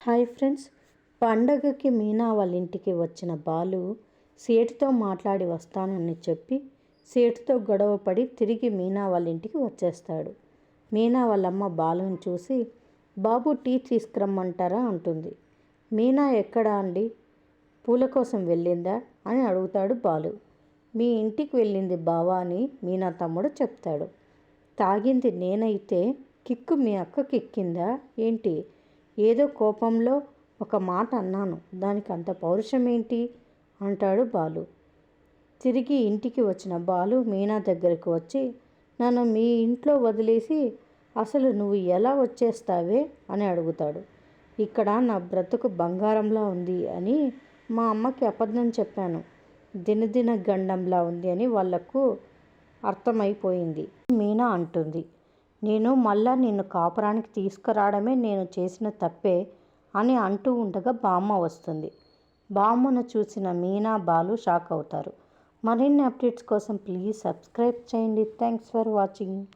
Hi friends. పండగకి మీనా వాళ్ళ ఇంటికి వచ్చిన బాలు సేటుతో మాట్లాడి వస్తానని చెప్పి సేటుతో గొడవ పడి తిరిగి మీనా వాళ్ళ ఇంటికి వచ్చేస్తాడు. మీనా వాళ్ళమ్మ బాలుని చూసి బాబు టీ తీసుకురమ్మంటారా? అంటుంది. మీనా ఎక్కడా అండి? పూల కోసం వెళ్ళిందా? అని అడుగుతాడు బాలు. మీ ఇంటికి వెళ్ళింది బావా అని మీనా తమ్ముడు చెప్తాడు. తాగింది నేనైతే కిక్కు మీ అక్కకి కిక్కిందా ఏంటి? ఏదో కోపంలో ఒక మాట అన్నాను. దానికి అంత పౌరుషం ఏంటి అంటాడు బాలు. తిరిగి ఇంటికి వచ్చిన బాలు మీనా దగ్గరకు వచ్చి నన్ను మీ ఇంట్లో వదిలేసి అసలు నువ్వు ఎలా వచ్చేస్తావే? అని అడుగుతాడు. ఇక్కడ నా బ్రతుకు బంగారంలా ఉంది అని మా అమ్మకి అబద్ధం చెప్పాను. దినదిన గండంలా ఉంది అని వాళ్ళకు అర్థమైపోయింది. మీనా అంటుంది. నేను మళ్ళా నిన్ను కాపురానికి తీసుకురావడమే నేను చేసిన తప్పే అని అంటూ ఉండగా బామ్మ వస్తుంది. బామ్మను చూసిన మీనా బాలు షాక్ అవుతారు. మరిన్ని అప్డేట్స్ కోసం ప్లీజ్ సబ్స్క్రైబ్ చేయండి. Thanks for watching.